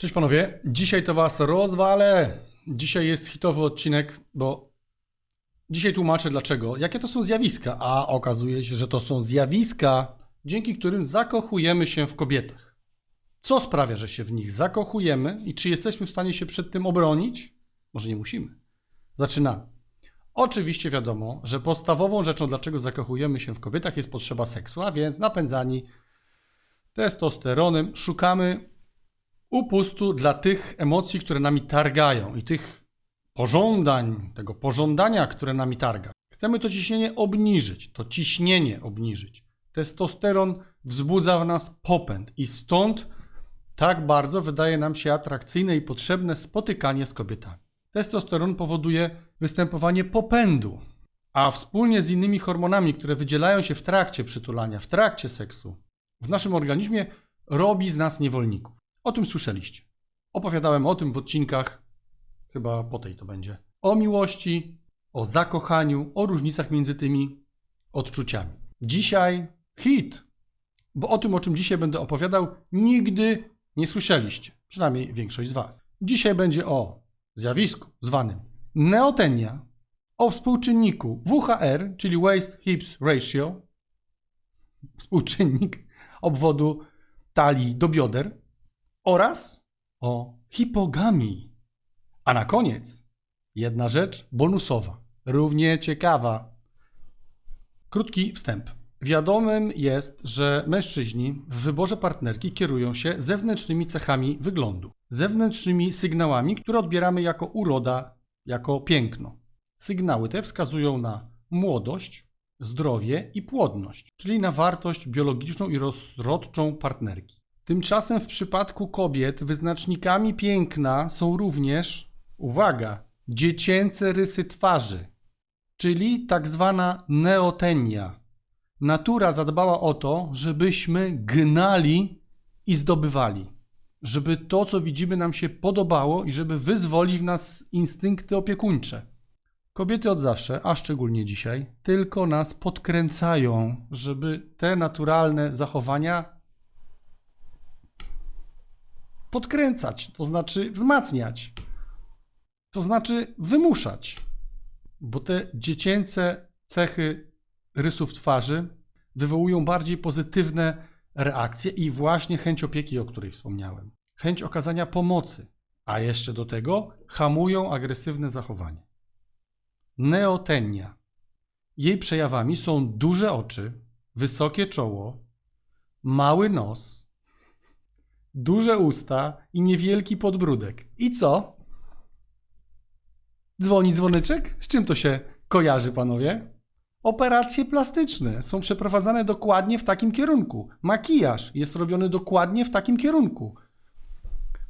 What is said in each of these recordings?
Cześć panowie, dzisiaj to was rozwalę. Dzisiaj jest hitowy odcinek, bo dzisiaj tłumaczę dlaczego. Jakie to są zjawiska, a okazuje się, że to są zjawiska, dzięki którym zakochujemy się w kobietach. Co sprawia, że się w nich zakochujemy i czy jesteśmy w stanie się przed tym obronić? Może nie musimy. Zaczynamy. Oczywiście wiadomo, że podstawową rzeczą, dlaczego zakochujemy się w kobietach, jest potrzeba seksu, a więc napędzani testosteronem szukamy upustu dla tych emocji, które nami targają i tych pożądań, tego pożądania, które nami targa. Chcemy to ciśnienie obniżyć, to ciśnienie obniżyć. Testosteron wzbudza w nas popęd i stąd tak bardzo wydaje nam się atrakcyjne i potrzebne spotykanie z kobietami. Testosteron powoduje występowanie popędu, a wspólnie z innymi hormonami, które wydzielają się w trakcie przytulania, w trakcie seksu, w naszym organizmie robi z nas niewolników. O tym słyszeliście. Opowiadałem o tym w odcinkach, chyba po tej to będzie, o miłości, o zakochaniu, o różnicach między tymi odczuciami. Dzisiaj hit, bo o tym, o czym dzisiaj będę opowiadał, nigdy nie słyszeliście, przynajmniej większość z Was. Dzisiaj będzie o zjawisku zwanym neotenia, o współczynniku WHR, czyli Waist Hips Ratio, współczynnik obwodu talii do bioder oraz o hipogamii. A na koniec jedna rzecz bonusowa, równie ciekawa. Krótki wstęp. Wiadomym jest, że mężczyźni w wyborze partnerki kierują się zewnętrznymi cechami wyglądu, zewnętrznymi sygnałami, które odbieramy jako uroda, jako piękno. Sygnały te wskazują na młodość, zdrowie i płodność, czyli na wartość biologiczną i rozrodczą partnerki. Tymczasem w przypadku kobiet wyznacznikami piękna są również, uwaga, dziecięce rysy twarzy, czyli tak zwana neotenia. Natura zadbała o to, żebyśmy gnali i zdobywali, żeby to, co widzimy, nam się podobało i żeby wyzwolić w nas instynkty opiekuńcze. Kobiety od zawsze, a szczególnie dzisiaj, tylko nas podkręcają, żeby te naturalne zachowania podkręcać, to znaczy wzmacniać, to znaczy wymuszać, bo te dziecięce cechy rysów twarzy wywołują bardziej pozytywne reakcje i właśnie chęć opieki, o której wspomniałem, chęć okazania pomocy, a jeszcze do tego hamują agresywne zachowanie. Neotenia. Jej przejawami są duże oczy, wysokie czoło, mały nos, duże usta i niewielki podbródek. I co? Dzwoni dzwoneczek? Z czym to się kojarzy, panowie? Operacje plastyczne są przeprowadzane dokładnie w takim kierunku. Makijaż jest robiony dokładnie w takim kierunku.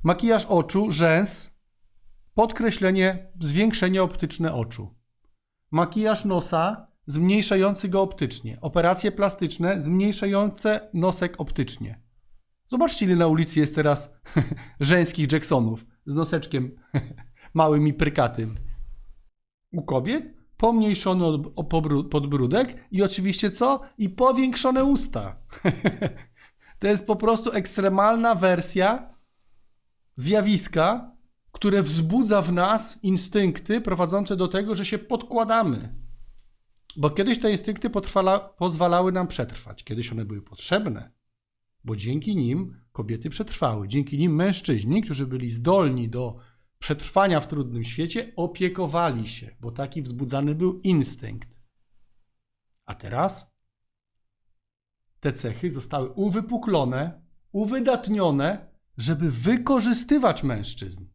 Makijaż oczu, rzęs, podkreślenie, zwiększenie optyczne oczu. Makijaż nosa, zmniejszający go optycznie. Operacje plastyczne, zmniejszające nosek optycznie. Zobaczcie, ile na ulicy jest teraz żeńskich Jacksonów z noseczkiem małym i prykatym. U kobiet pomniejszony podbródek i oczywiście co? I powiększone usta. to jest po prostu ekstremalna wersja zjawiska, które wzbudza w nas instynkty prowadzące do tego, że się podkładamy. Bo kiedyś te instynkty pozwalały nam przetrwać, kiedyś one były potrzebne, bo dzięki nim kobiety przetrwały, dzięki nim mężczyźni, którzy byli zdolni do przetrwania w trudnym świecie, opiekowali się, bo taki wzbudzany był instynkt. A teraz te cechy zostały uwypuklone, uwydatnione, żeby wykorzystywać mężczyzn.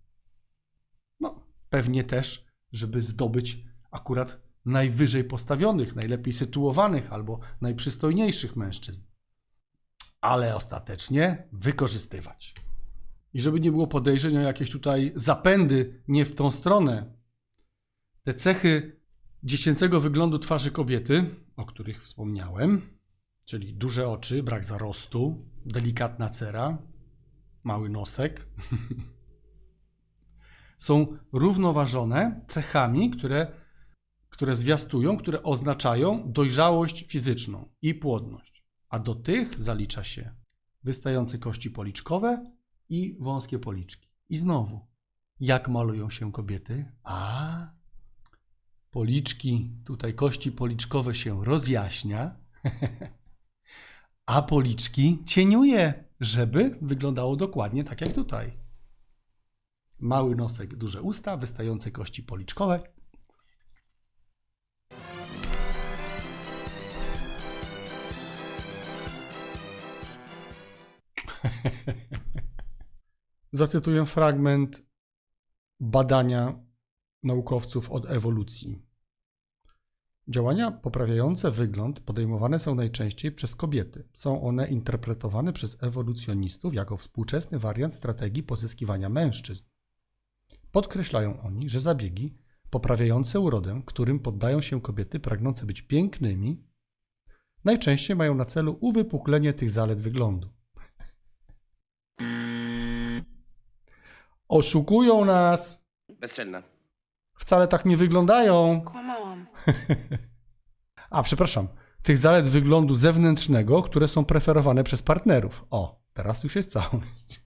No, pewnie też, żeby zdobyć akurat najwyżej postawionych, najlepiej sytuowanych albo najprzystojniejszych mężczyzn. Ale ostatecznie wykorzystywać. I żeby nie było podejrzeń o jakieś tutaj zapędy nie w tą stronę, te cechy dziecięcego wyglądu twarzy kobiety, o których wspomniałem, czyli duże oczy, brak zarostu, delikatna cera, mały nosek, są równoważone cechami, które, które zwiastują, które oznaczają dojrzałość fizyczną i płodność. A do tych zalicza się wystające kości policzkowe i wąskie policzki. I znowu, jak malują się kobiety? A, policzki, tutaj kości policzkowe się rozjaśnia, a policzki cieniuje, żeby wyglądało dokładnie tak jak tutaj. Mały nosek, duże usta, wystające kości policzkowe. Zacytuję fragment badania naukowców od ewolucji. Działania poprawiające wygląd podejmowane są najczęściej przez kobiety. Są one interpretowane przez ewolucjonistów jako współczesny wariant strategii pozyskiwania mężczyzn. Podkreślają oni, że zabiegi poprawiające urodę, którym poddają się kobiety pragnące być pięknymi, najczęściej mają na celu uwypuklenie tych zalet wyglądu. Oszukują nas! Bezczelna. Wcale tak nie wyglądają. Kłamałam. A, przepraszam, tych zalet wyglądu zewnętrznego, które są preferowane przez partnerów. O, teraz już jest całość.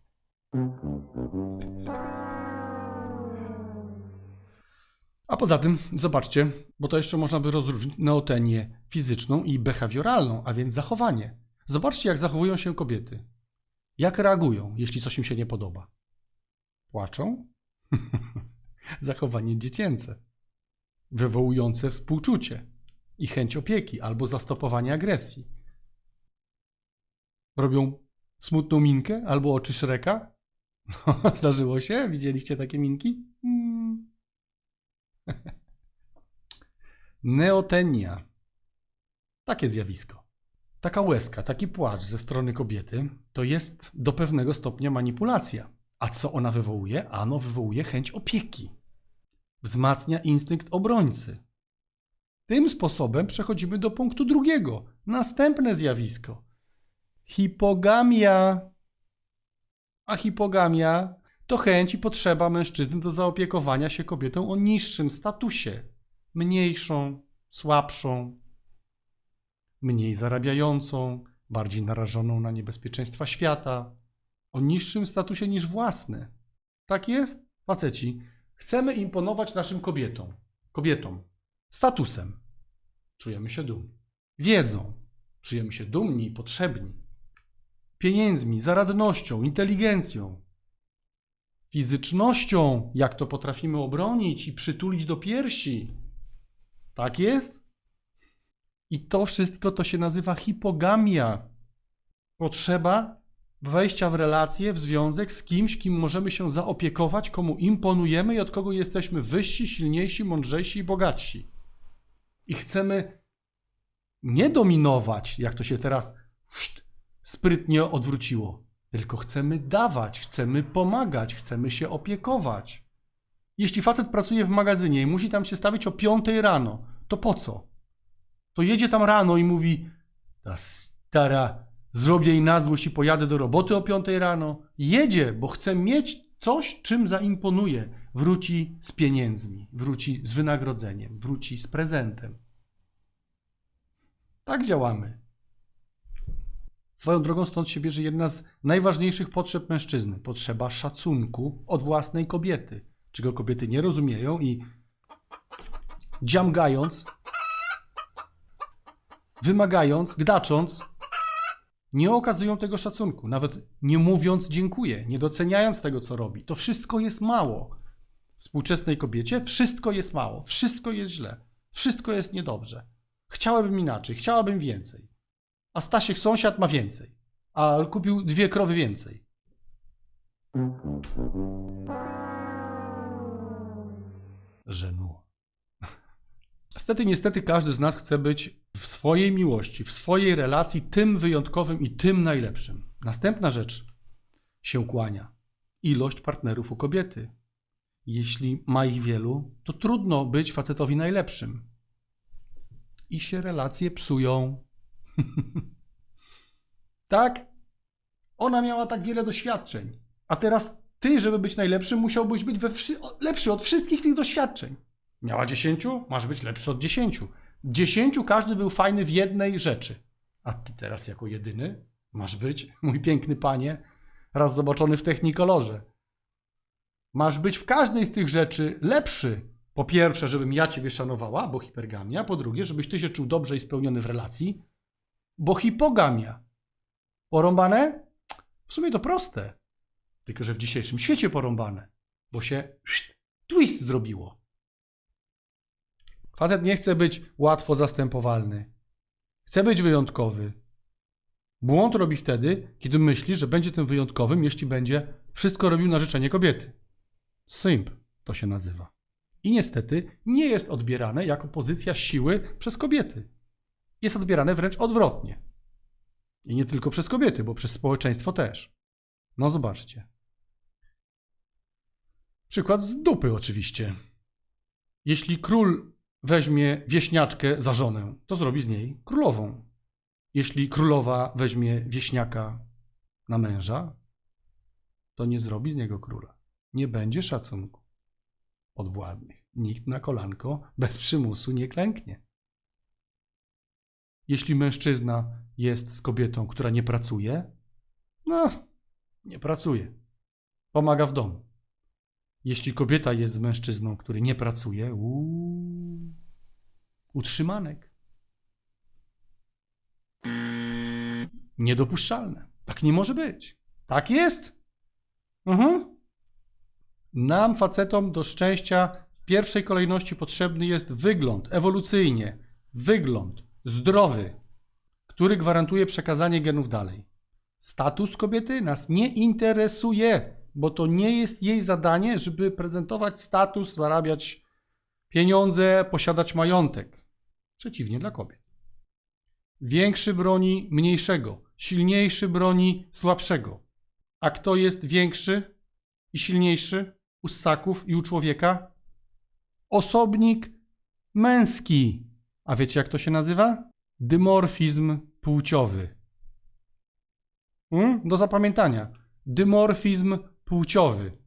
A poza tym, zobaczcie, bo to jeszcze można by rozróżnić neotenię fizyczną i behawioralną, a więc zachowanie. Zobaczcie, jak zachowują się kobiety. Jak reagują, jeśli coś im się nie podoba. Płaczą? Zachowanie dziecięce, wywołujące współczucie i chęć opieki albo zastopowanie agresji. Robią smutną minkę albo oczy Shreka? No, zdarzyło się? Widzieliście takie minki? Mm. Neotenia. Takie zjawisko. Taka łezka, taki płacz ze strony kobiety to jest do pewnego stopnia manipulacja. A co ona wywołuje? Ano wywołuje chęć opieki. Wzmacnia instynkt obrońcy. Tym sposobem przechodzimy do punktu drugiego. Następne zjawisko. Hipogamia. A hipogamia to chęć i potrzeba mężczyzny do zaopiekowania się kobietą o niższym statusie, mniejszą, słabszą, mniej zarabiającą, bardziej narażoną na niebezpieczeństwa świata, o niższym statusie niż własny. Tak jest, faceci. Chcemy imponować naszym kobietom. Kobietom. Statusem. Czujemy się dumni. Wiedzą. Czujemy się dumni i potrzebni. Pieniędzmi, zaradnością, inteligencją. Fizycznością, jak to potrafimy obronić i przytulić do piersi. Tak jest? I to wszystko to się nazywa hipogamia. Potrzeba wejścia w relację, w związek z kimś, kim możemy się zaopiekować, komu imponujemy i od kogo jesteśmy wyżsi, silniejsi, mądrzejsi i bogatsi. I chcemy nie dominować, jak to się teraz sprytnie odwróciło, tylko chcemy dawać, chcemy pomagać, chcemy się opiekować. Jeśli facet pracuje w magazynie i musi tam się stawić o 5 rano, to po co? To jedzie tam rano i mówi: Ta stara zrobię jej na złość i pojadę do roboty o 5 rano. Jedzie, bo chce mieć coś, czym zaimponuje. Wróci z pieniędzmi, wróci z wynagrodzeniem, wróci z prezentem. Tak działamy. Swoją drogą stąd się bierze jedna z najważniejszych potrzeb mężczyzny potrzeba szacunku od własnej kobiety, czego kobiety nie rozumieją i dziamgając, wymagając, gdacząc, nie okazują tego szacunku, nawet nie mówiąc dziękuję, nie doceniając tego, co robi. To wszystko jest mało. Współczesnej kobiecie wszystko jest mało, wszystko jest źle, wszystko jest niedobrze. Chciałabym inaczej, chciałabym więcej. A Stasiek sąsiad ma więcej, a kupił dwie krowy więcej. Żenu. Niestety, niestety każdy z nas chce być w swojej miłości, w swojej relacji tym wyjątkowym i tym najlepszym. Następna rzecz się kłania. Ilość partnerów u kobiety. Jeśli ma ich wielu, to trudno być facetowi najlepszym. I się relacje psują. tak? Ona miała tak wiele doświadczeń. A teraz ty, żeby być najlepszym, musiałbyś być we lepszy od wszystkich tych doświadczeń. Miała dziesięciu, masz być lepszy od dziesięciu. Dziesięciu każdy był fajny w jednej rzeczy. A ty teraz jako jedyny masz być, mój piękny panie, raz zobaczony w technikolorze. Masz być w każdej z tych rzeczy lepszy. Po pierwsze, żebym ja ciebie szanowała, bo hipergamia. Po drugie, żebyś ty się czuł dobrze i spełniony w relacji, bo hipogamia. Porąbane? W sumie to proste. Tylko, że w dzisiejszym świecie porąbane, bo się twist zrobiło. Facet nie chce być łatwo zastępowalny. Chce być wyjątkowy. Błąd robi wtedy, kiedy myśli, że będzie tym wyjątkowym, jeśli będzie wszystko robił na życzenie kobiety. Simp to się nazywa. I niestety nie jest odbierane jako pozycja siły przez kobiety. Jest odbierane wręcz odwrotnie. I nie tylko przez kobiety, bo przez społeczeństwo też. No zobaczcie. Przykład z dupy oczywiście. Jeśli król weźmie wieśniaczkę za żonę, to zrobi z niej królową. Jeśli królowa weźmie wieśniaka na męża, to nie zrobi z niego króla. Nie będzie szacunku od władnych. Nikt na kolanko bez przymusu nie klęknie. Jeśli mężczyzna jest z kobietą, która nie pracuje, no, nie pracuje. Pomaga w domu. Jeśli kobieta jest mężczyzną, który nie pracuje, utrzymanek. Niedopuszczalne. Tak nie może być. Tak jest. Mhm. Nam, facetom, do szczęścia w pierwszej kolejności potrzebny jest wygląd, ewolucyjnie. Wygląd zdrowy, który gwarantuje przekazanie genów dalej. Status kobiety nas nie interesuje, bo to nie jest jej zadanie, żeby prezentować status, zarabiać pieniądze, posiadać majątek. Przeciwnie dla kobiet. Większy broni mniejszego, silniejszy broni słabszego. A kto jest większy i silniejszy u ssaków i u człowieka? Osobnik męski. A wiecie, jak to się nazywa? Dymorfizm płciowy. Hmm? Do zapamiętania. Dymorfizm płciowy.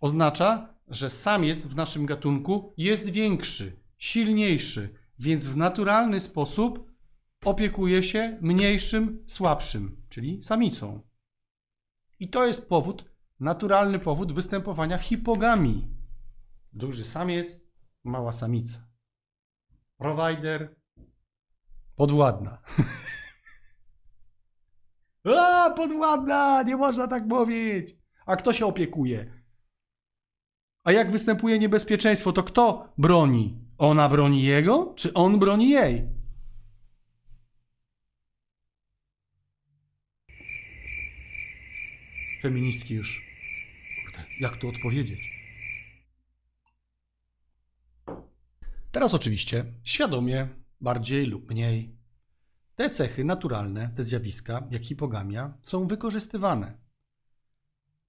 Oznacza, że samiec w naszym gatunku jest większy, silniejszy, więc w naturalny sposób opiekuje się mniejszym, słabszym, czyli samicą. I to jest powód, naturalny powód występowania hipogamii. Duży samiec, mała samica. Provider, podwładna. A, podwładna! Nie można tak mówić! A kto się opiekuje? A jak występuje niebezpieczeństwo, to kto broni? Ona broni jego, czy on broni jej? Feministki już. Kurde, jak tu odpowiedzieć? Teraz oczywiście świadomie, bardziej lub mniej. Te cechy naturalne, te zjawiska, jak hipogamia, są wykorzystywane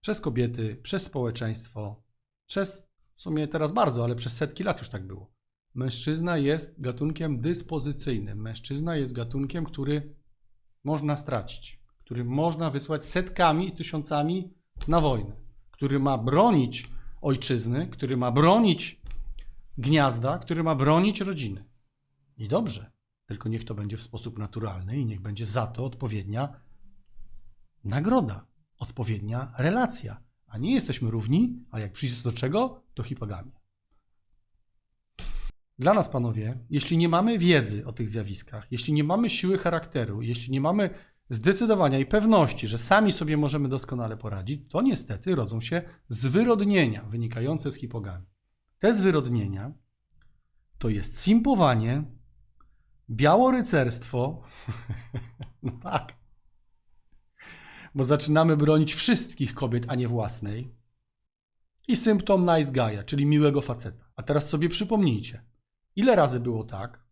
przez kobiety, przez społeczeństwo, przez w sumie teraz bardzo, ale przez setki lat już tak było. Mężczyzna jest gatunkiem dyspozycyjnym. Mężczyzna jest gatunkiem, który można stracić, który można wysłać setkami i tysiącami na wojnę, który ma bronić ojczyzny, który ma bronić gniazda, który ma bronić rodziny. I dobrze, tylko niech to będzie w sposób naturalny i niech będzie za to odpowiednia nagroda, odpowiednia relacja. A nie jesteśmy równi, a jak przyjdzie do czego, to hipogamia. Dla nas, panowie, jeśli nie mamy wiedzy o tych zjawiskach, jeśli nie mamy siły charakteru, jeśli nie mamy zdecydowania i pewności, że sami sobie możemy doskonale poradzić, to niestety rodzą się zwyrodnienia wynikające z hipogamii. Te zwyrodnienia to jest simpowanie, białorycerstwo. no tak. Bo zaczynamy bronić wszystkich kobiet, a nie własnej. I symptom nice guy'a, czyli miłego faceta. A teraz sobie przypomnijcie, ile razy było tak,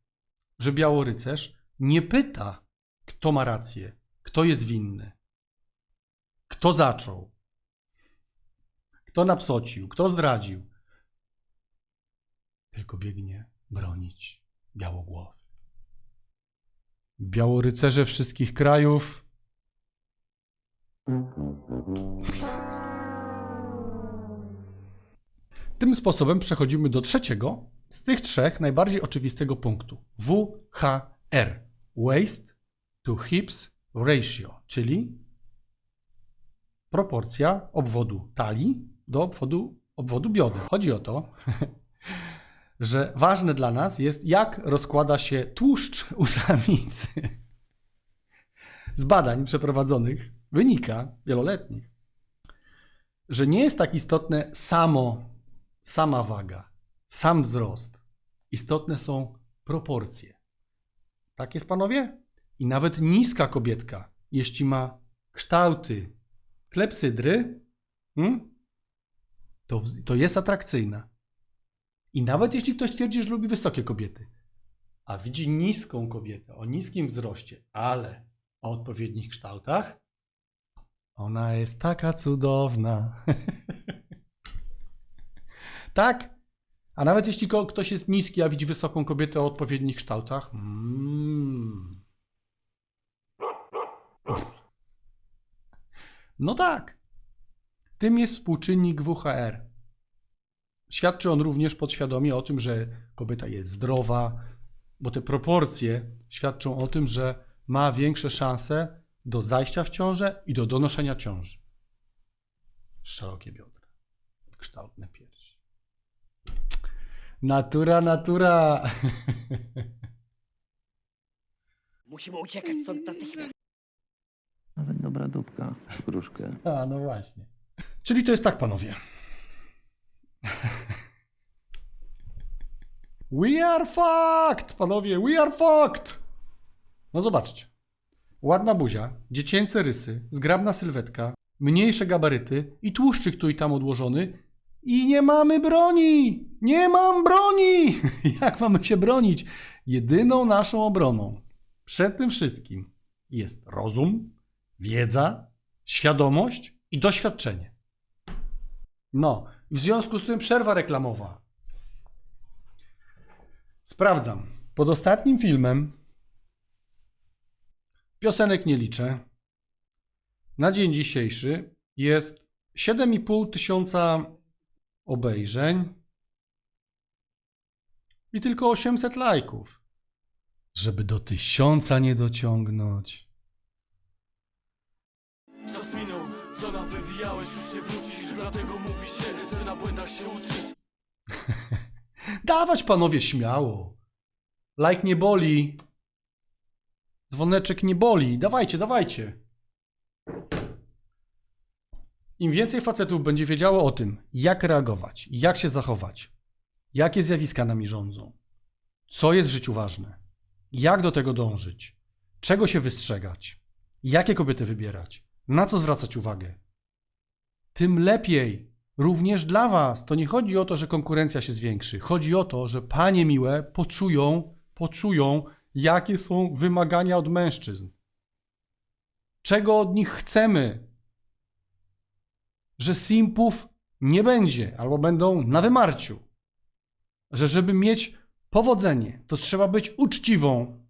że białorycerz nie pyta, kto ma rację, kto jest winny, kto zaczął, kto napsocił, kto zdradził, tylko biegnie bronić białogłowy. Białorycerze wszystkich krajów. Tym sposobem przechodzimy do trzeciego z tych trzech najbardziej oczywistego punktu. WHR. Waist to Hips Ratio, czyli proporcja obwodu talii do obwodu, obwodu bioder. Chodzi o to, że ważne dla nas jest, jak rozkłada się tłuszcz u samicy. Z badań przeprowadzonych wynika, wieloletnich, że nie jest tak istotne samo, sama waga, sam wzrost. Istotne są proporcje. Tak jest, panowie? I nawet niska kobietka, jeśli ma kształty klepsydry, hmm, to, to jest atrakcyjna. I nawet jeśli ktoś twierdzi, że lubi wysokie kobiety, a widzi niską kobietę o niskim wzroście, ale o odpowiednich kształtach, ona jest taka cudowna. tak? A nawet jeśli ktoś jest niski, a widzi wysoką kobietę o odpowiednich kształtach, mm. no tak. Tym jest współczynnik WHR. Świadczy on również podświadomie o tym, że kobieta jest zdrowa, bo te proporcje świadczą o tym, że ma większe szanse do zajścia w ciążę i do donoszenia ciąży. Szerokie biodra, kształtne piersi. Natura, natura. Musimy uciekać stąd natychmiast. Nawet dobra dupka, gruszkę. A, no właśnie. Czyli to jest tak, panowie. We are fucked, panowie, we are fucked. No zobaczcie. Ładna buzia, dziecięce rysy, zgrabna sylwetka, mniejsze gabaryty i tłuszczyk tu i tam odłożony. I nie mamy broni! Nie mam broni! Jak mamy się bronić? Jedyną naszą obroną przed tym wszystkim jest rozum, wiedza, świadomość i doświadczenie. No, w związku z tym przerwa reklamowa. Sprawdzam. Pod ostatnim filmem piosenek nie liczę. Na dzień dzisiejszy jest 7,5 tysiąca obejrzeń i tylko 800 lajków. Żeby do tysiąca nie dociągnąć. Czas minął, co nam wywijałeś, już nie wrócisz Dlatego mówi się, że na błędach się uczysz Dawać panowie śmiało. Like nie boli. Dzwoneczek nie boli. Dawajcie, dawajcie. Im więcej facetów będzie wiedziało o tym, jak reagować, jak się zachować, jakie zjawiska nami rządzą, co jest w życiu ważne, jak do tego dążyć, czego się wystrzegać, jakie kobiety wybierać, na co zwracać uwagę, tym lepiej. Również dla Was. To nie chodzi o to, że konkurencja się zwiększy. Chodzi o to, że panie miłe poczują, poczują, jakie są wymagania od mężczyzn. Czego od nich chcemy. Że simpów nie będzie, albo będą na wymarciu. Że żeby mieć powodzenie, to trzeba być uczciwą,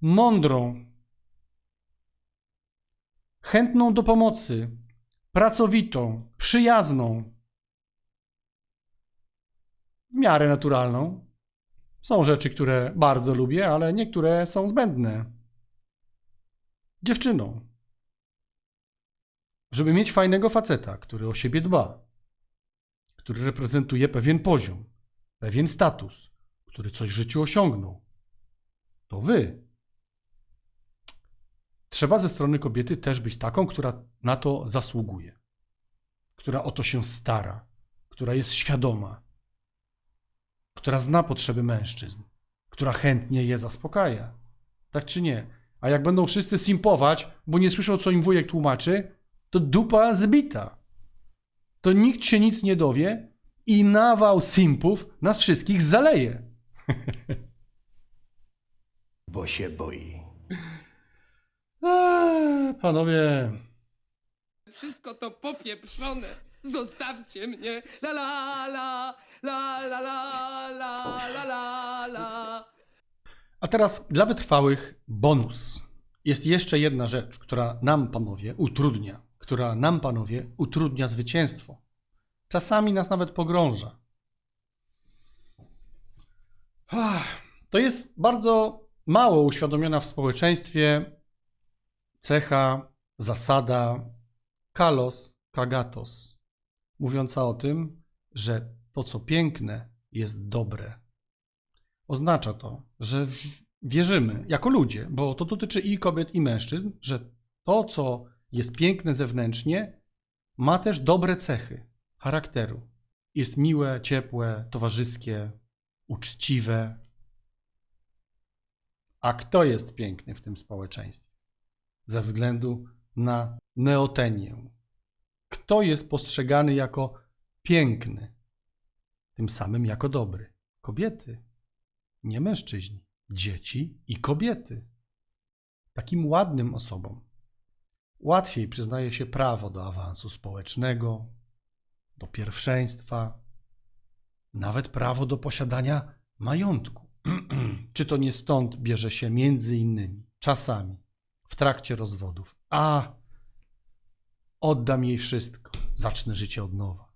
mądrą, chętną do pomocy, pracowitą, przyjazną, w miarę naturalną. Są rzeczy, które bardzo lubię, ale niektóre są zbędne. Dziewczyną. Żeby mieć fajnego faceta, który o siebie dba, który reprezentuje pewien poziom, pewien status, który coś w życiu osiągnął, to wy. Trzeba ze strony kobiety też być taką, która na to zasługuje, która o to się stara, która jest świadoma, która zna potrzeby mężczyzn, która chętnie je zaspokaja. Tak czy nie? A jak będą wszyscy simpować, bo nie słyszą, co im wujek tłumaczy, to dupa zbita. To nikt się nic nie dowie i nawał simpów nas wszystkich zaleje. bo się boi. Eee, panowie, Wszystko to popieprzone. Zostawcie mnie! La la la! La la la la la la la! A teraz dla wytrwałych bonus. Jest jeszcze jedna rzecz, która nam, panowie, utrudnia, która nam, panowie, utrudnia zwycięstwo. Czasami nas nawet pogrąża. To jest bardzo mało uświadomiona w społeczeństwie cecha, zasada kalos kagatos mówiąca o tym, że to, co piękne, jest dobre. Oznacza to, że wierzymy jako ludzie, bo to dotyczy i kobiet, i mężczyzn, że to, co jest piękne zewnętrznie, ma też dobre cechy charakteru. Jest miłe, ciepłe, towarzyskie, uczciwe. A kto jest piękny w tym społeczeństwie? Ze względu na neotenię. Kto jest postrzegany jako piękny? Tym samym jako dobry. Kobiety, nie mężczyźni, dzieci i kobiety. Takim ładnym osobom łatwiej przyznaje się prawo do awansu społecznego, do pierwszeństwa, nawet prawo do posiadania majątku. Czy to nie stąd bierze się między innymi czasami w trakcie rozwodów? A, oddam jej wszystko, zacznę życie od nowa.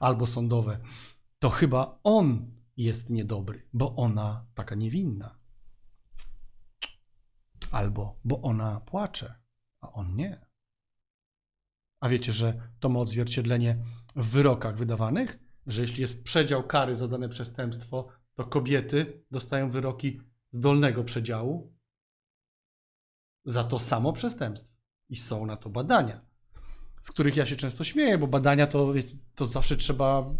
Albo sądowe, to chyba on jest niedobry, bo ona taka niewinna. Albo bo ona płacze, a on nie. A wiecie, że to ma odzwierciedlenie w wyrokach wydawanych, że jeśli jest przedział kary za dane przestępstwo, to kobiety dostają wyroki z dolnego przedziału za to samo przestępstwo. I są na to badania, z których ja się często śmieję, bo badania to, to zawsze trzeba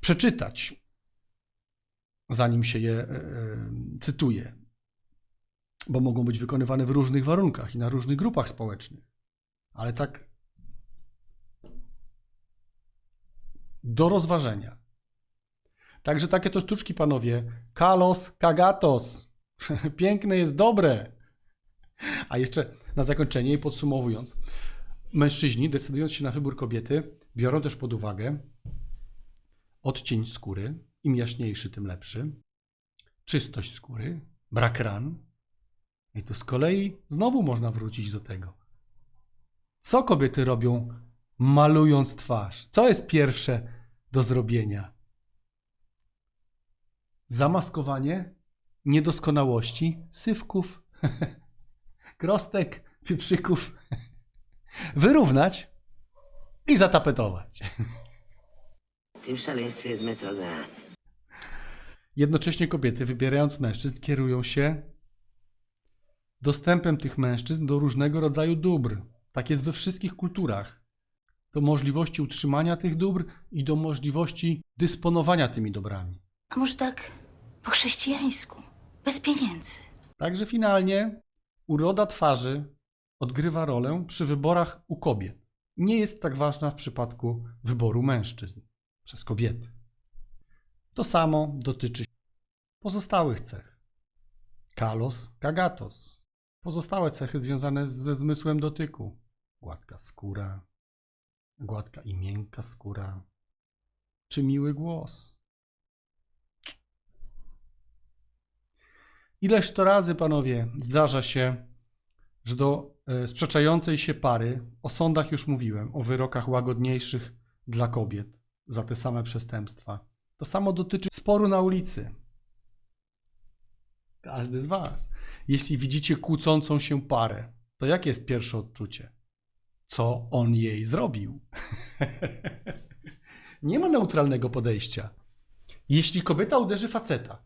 przeczytać, zanim się je e, e, cytuje, bo mogą być wykonywane w różnych warunkach i na różnych grupach społecznych. Ale tak do rozważenia. Także takie to sztuczki, panowie. Kalos kagatos. Piękne jest dobre. A jeszcze na zakończenie i podsumowując. Mężczyźni, decydując się na wybór kobiety, biorą też pod uwagę odcień skóry. Im jaśniejszy, tym lepszy. Czystość skóry, brak ran. I tu z kolei znowu można wrócić do tego. Co kobiety robią malując twarz? Co jest pierwsze do zrobienia? Zamaskowanie niedoskonałości, sywków, krostek, pieprzyków. Wyrównać i zatapetować. W tym szaleństwie jest metoda. Jednocześnie kobiety, wybierając mężczyzn, kierują się dostępem tych mężczyzn do różnego rodzaju dóbr. Tak jest we wszystkich kulturach. Do możliwości utrzymania tych dóbr i do możliwości dysponowania tymi dobrami. A może tak po chrześcijańsku, bez pieniędzy? Także finalnie uroda twarzy odgrywa rolę przy wyborach u kobiet. Nie jest tak ważna w przypadku wyboru mężczyzn przez kobiety. To samo dotyczy pozostałych cech. Kalos, kagatos. Pozostałe cechy związane ze zmysłem dotyku. Gładka skóra, gładka i miękka skóra, czy miły głos. Ileż to razy, panowie, zdarza się, że do e, sprzeczającej się pary, o sądach już mówiłem, o wyrokach łagodniejszych dla kobiet za te same przestępstwa. To samo dotyczy sporu na ulicy. Każdy z Was. Jeśli widzicie kłócącą się parę, to jakie jest pierwsze odczucie? Co on jej zrobił? Nie ma neutralnego podejścia. Jeśli kobieta uderzy faceta,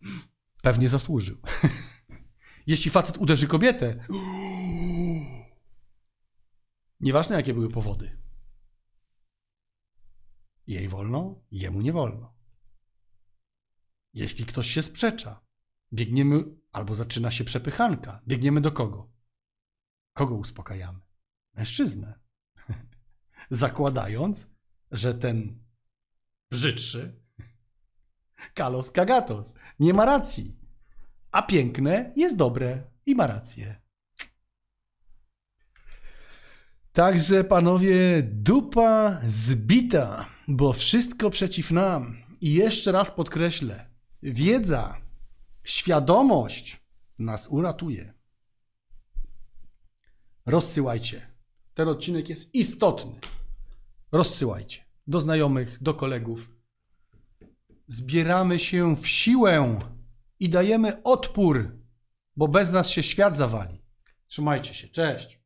pewnie zasłużył. Jeśli facet uderzy kobietę, nieważne jakie były powody. Jej wolno, jemu nie wolno. Jeśli ktoś się sprzecza, biegniemy albo zaczyna się przepychanka, biegniemy do kogo? Kogo uspokajamy? Mężczyznę. Zakładając, że ten brzydszy, kalos kagatos, nie ma racji, a piękne jest dobre i ma rację. Także panowie, dupa zbita, bo wszystko przeciw nam. I jeszcze raz podkreślę, wiedza, świadomość nas uratuje. Rozsyłajcie. Ten odcinek jest istotny. Rozsyłajcie do znajomych, do kolegów. Zbieramy się w siłę i dajemy odpór, bo bez nas się świat zawali. Trzymajcie się. Cześć.